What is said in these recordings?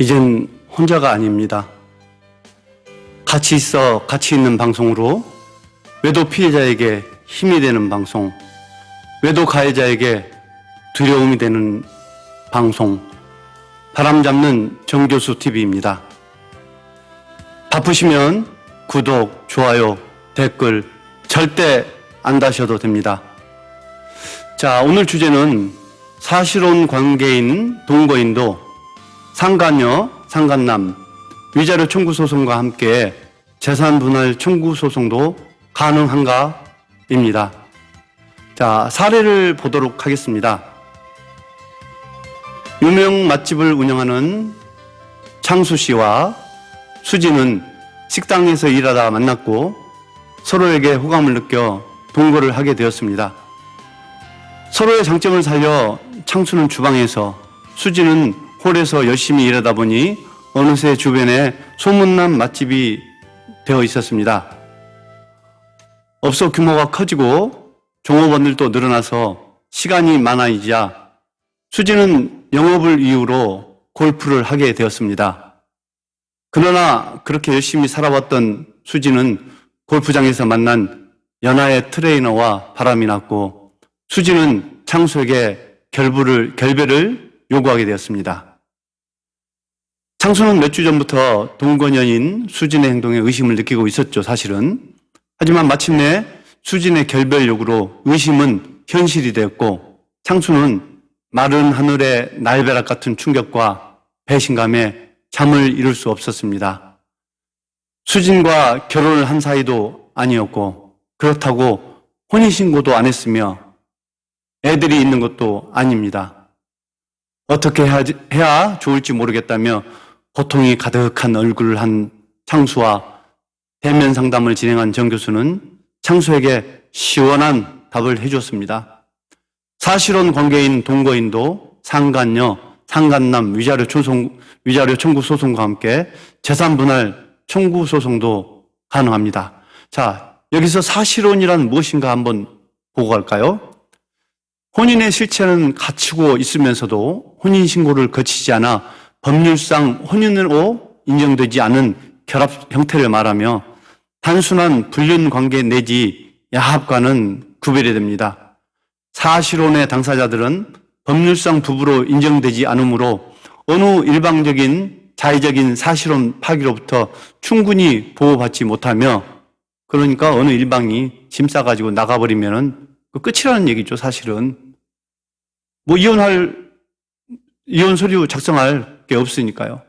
이젠 혼자가 아닙니다. 같이 있어 가치 있는 방송으로 외도 피해자에게 힘이 되는 방송, 외도 가해자에게 두려움이 되는 방송, 바람 잡는 정교수 TV입니다. 바쁘시면 구독, 좋아요, 댓글 절대 안 다셔도 됩니다. 자, 오늘 주제는 사실혼 관계인 동거인도 상간녀, 상간남, 위자료 청구 소송과 함께 재산 분할 청구 소송도 가능한가입니다. 자, 사례를 보도록 하겠습니다. 유명 맛집을 운영하는 창수 씨와 수지는 식당에서 일하다 만났고 서로에게 호감을 느껴 동거를 하게 되었습니다. 서로의 장점을 살려 창수는 주방에서 수지는 홀에서 열심히 일하다 보니 어느새 주변에 소문난 맛집이 되어 있었습니다. 업소 규모가 커지고 종업원들도 늘어나서 시간이 많아지자 수지는 영업을 이유로 골프를 하게 되었습니다. 그러나 그렇게 열심히 살아왔던 수지는 골프장에서 만난 연하의 트레이너와 바람이 났고 수지는 창수에게 결부를, 결배를 요구하게 되었습니다. 창수는 몇 주 전부터 동거녀인 수진의 행동에 의심을 느끼고 있었죠, 사실은. 하지만 마침내 수진의 결별 요구로 의심은 현실이 되었고 창수는 마른 하늘의 날벼락 같은 충격과 배신감에 잠을 이룰 수 없었습니다. 수진과 결혼을 한 사이도 아니었고 그렇다고 혼인신고도 안 했으며 애들이 있는 것도 아닙니다. 어떻게 해야 좋을지 모르겠다며 고통이 가득한 얼굴을 한 창수와 대면 상담을 진행한 정 교수는 창수에게 시원한 답을 해줬습니다. 사실혼 관계인 동거인도 상간녀, 상간남 위자료 초송, 위자료 청구 소송과 함께 재산 분할 청구 소송도 가능합니다. 자, 여기서 사실혼이란 무엇인가 한번 보고 갈까요? 혼인의 실체는 갖추고 있으면서도 혼인 신고를 거치지 않아 법률상 혼인으로 인정되지 않은 결합 형태를 말하며 단순한 불륜 관계 내지 야합과는 구별이 됩니다. 사실혼의 당사자들은 법률상 부부로 인정되지 않으므로 어느 일방적인 자의적인 사실혼 파기로부터 충분히 보호받지 못하며 그러니까 어느 일방이 짐 싸가지고 나가버리면은 그 끝이라는 얘기죠, 사실은. 뭐 이혼할, 이혼 서류 작성할 게 없으니까요.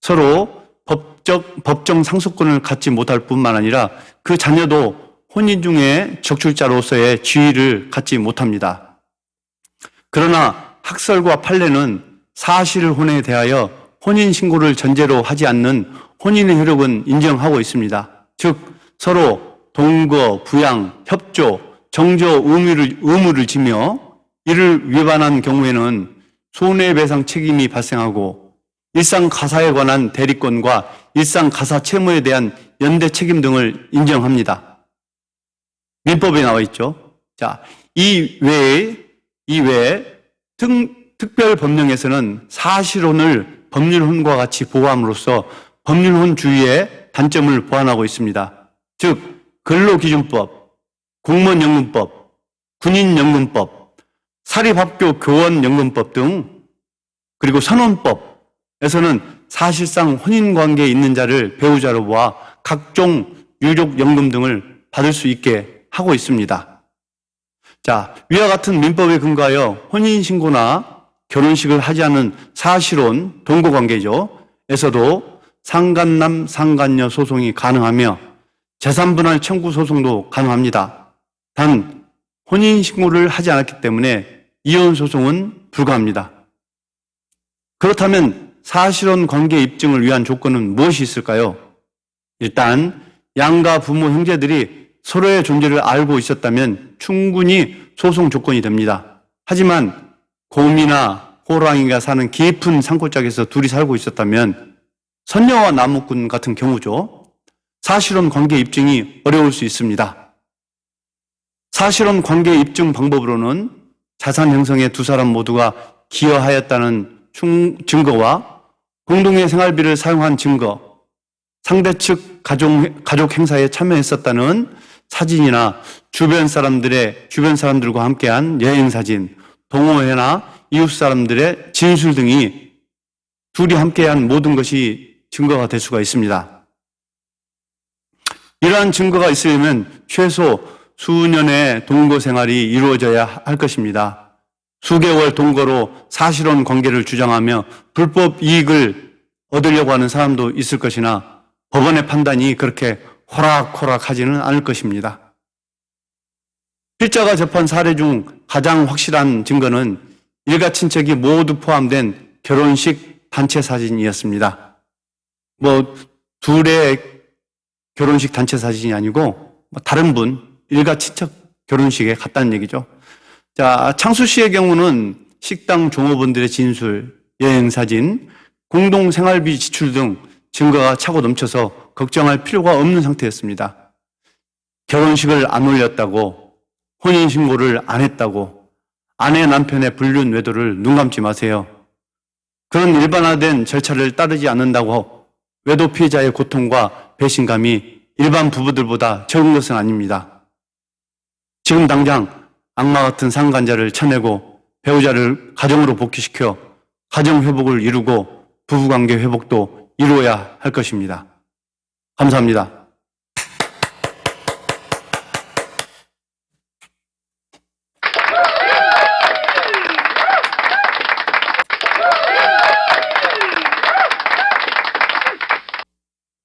서로 법적, 법정 상속권을 갖지 못할 뿐만 아니라 그 자녀도 혼인 중에 적출자로서의 지위를 갖지 못합니다. 그러나 학설과 판례는 사실 혼에 대하여 혼인 신고를 전제로 하지 않는 혼인의 효력은 인정하고 있습니다. 즉 서로 동거, 부양, 협조, 정조 의무를, 의무를 지며 이를 위반한 경우에는 손해배상 책임이 발생하고 일상 가사에 관한 대리권과 일상 가사 채무에 대한 연대 책임 등을 인정합니다. 민법에 나와 있죠. 자, 이 외에, 이 외에 등, 특별 법령에서는 사실혼을 법률혼과 같이 보호함으로써 법률혼 주의의 단점을 보완하고 있습니다. 즉, 근로기준법, 공무원연금법, 군인연금법, 사립학교 교원연금법 등 그리고 선언법에서는 사실상 혼인관계에 있는 자를 배우자로 보아 각종 유족연금 등을 받을 수 있게 하고 있습니다. 자, 위와 같은 민법에 근거하여 혼인신고나 결혼식을 하지 않은 사실혼 동거관계죠. 에서도 상간남, 상간녀 소송이 가능하며 재산분할 청구 소송도 가능합니다. 단 혼인 신고를 하지 않았기 때문에 이혼 소송은 불가합니다. 그렇다면 사실혼 관계 입증을 위한 조건은 무엇이 있을까요? 일단 양가 부모 형제들이 서로의 존재를 알고 있었다면 충분히 소송 조건이 됩니다. 하지만 곰이나 호랑이가 사는 깊은 산골짜기에서 둘이 살고 있었다면 선녀와 나무꾼 같은 경우죠. 사실혼 관계 입증이 어려울 수 있습니다. 사실혼 관계 입증 방법으로는 자산 형성에 두 사람 모두가 기여하였다는 증거와 공동의 생활비를 사용한 증거, 상대 측 가족, 가족 행사에 참여했었다는 사진이나 주변 사람들의, 주변 사람들과 함께한 여행 사진, 동호회나 이웃 사람들의 진술 등이 둘이 함께한 모든 것이 증거가 될 수가 있습니다. 이러한 증거가 있으려면 최소 수년의 동거 생활이 이루어져야 할 것입니다. 수개월 동거로 사실혼 관계를 주장하며 불법 이익을 얻으려고 하는 사람도 있을 것이나 법원의 판단이 그렇게 호락호락 하지는 않을 것입니다. 필자가 접한 사례 중 가장 확실한 증거는 일가 친척이 모두 포함된 결혼식 단체 사진이었습니다. 뭐 둘의 결혼식 단체 사진이 아니고 뭐 다른 분 일가 친척 결혼식에 갔다는 얘기죠. 자, 창수 씨의 경우는 식당 종업원들의 진술, 여행 사진, 공동 생활비 지출 등 증거가 차고 넘쳐서 걱정할 필요가 없는 상태였습니다. 결혼식을 안 올렸다고, 혼인신고를 안 했다고, 아내 남편의 불륜 외도를 눈 감지 마세요. 그런 일반화된 절차를 따르지 않는다고 외도 피해자의 고통과 배신감이 일반 부부들보다 적은 것은 아닙니다. 지금 당장 악마 같은 상간자를 쳐내고 배우자를 가정으로 복귀시켜 가정 회복을 이루고 부부관계 회복도 이루어야 할 것입니다. 감사합니다.